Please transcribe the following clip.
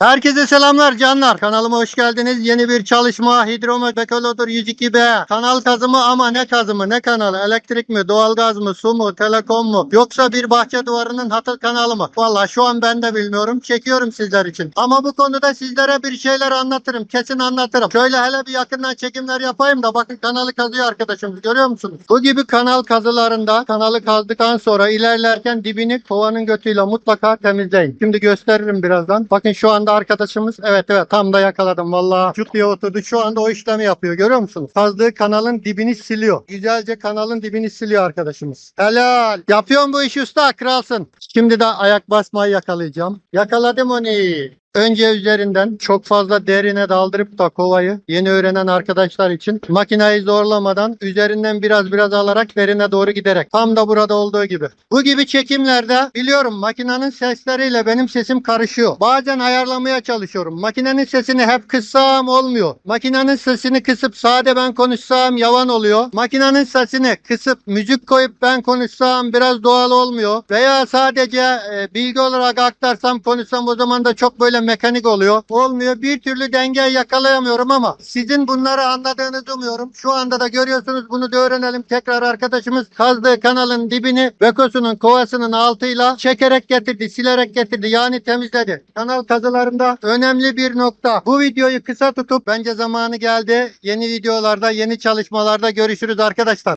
Herkese selamlar canlar. Kanalıma hoş geldiniz. Yeni bir çalışma Hidromet Bekolodur 102B. Kanal kazımı ama ne kazımı ne kanalı? Elektrik mi, doğalgaz mı, su mu, telekom mu? Yoksa bir bahçe duvarının hatır kanalı mı? Valla şu an ben de bilmiyorum. Çekiyorum sizler için. Ama bu konuda sizlere bir şeyler anlatırım. Kesin anlatırım. Şöyle hele bir yakından çekimler yapayım da bakın kanalı kazıyor arkadaşım. Görüyor musunuz? Bu gibi kanal kazılarında kanalı kazdıktan sonra ilerlerken dibini kovanın götüyle mutlaka temizleyin. Şimdi gösteririm birazdan. Bakın şu anda arkadaşımız evet evet tam da yakaladım. Vallahi cuk diye oturdu. Şu anda o işlemi yapıyor. Görüyor musunuz? Kazdığı kanalın dibini siliyor. Güzelce kanalın dibini siliyor arkadaşımız. Helal. Yapıyorsun bu işi usta. Kralsın. Şimdi de ayak basmayı yakalayacağım. Yakaladım onu. Önce üzerinden çok fazla derine daldırıp da kovayı yeni öğrenen arkadaşlar için makineyi zorlamadan üzerinden biraz biraz alarak derine doğru giderek tam da burada olduğu gibi. Bu gibi çekimlerde biliyorum makinenin sesleriyle benim sesim karışıyor. Bazen ayarlamaya çalışıyorum. Makinenin sesini hep kıssam olmuyor. Makinenin sesini kısıp sade ben konuşsam yavan oluyor. Makinenin sesini kısıp müzik koyup ben konuşsam biraz doğal olmuyor. Veya sadece e, bilgi olarak aktarsam konuşsam o zaman da çok böyle mekanik oluyor. Olmuyor. Bir türlü dengeyi yakalayamıyorum ama sizin bunları anladığınızı umuyorum. Şu anda da görüyorsunuz bunu da öğrenelim. Tekrar arkadaşımız kazdığı kanalın dibini Bekosu'nun kovasının altıyla çekerek getirdi, silerek getirdi. Yani temizledi. Kanal kazılarında önemli bir nokta. Bu videoyu kısa tutup bence zamanı geldi. Yeni videolarda, yeni çalışmalarda görüşürüz arkadaşlar.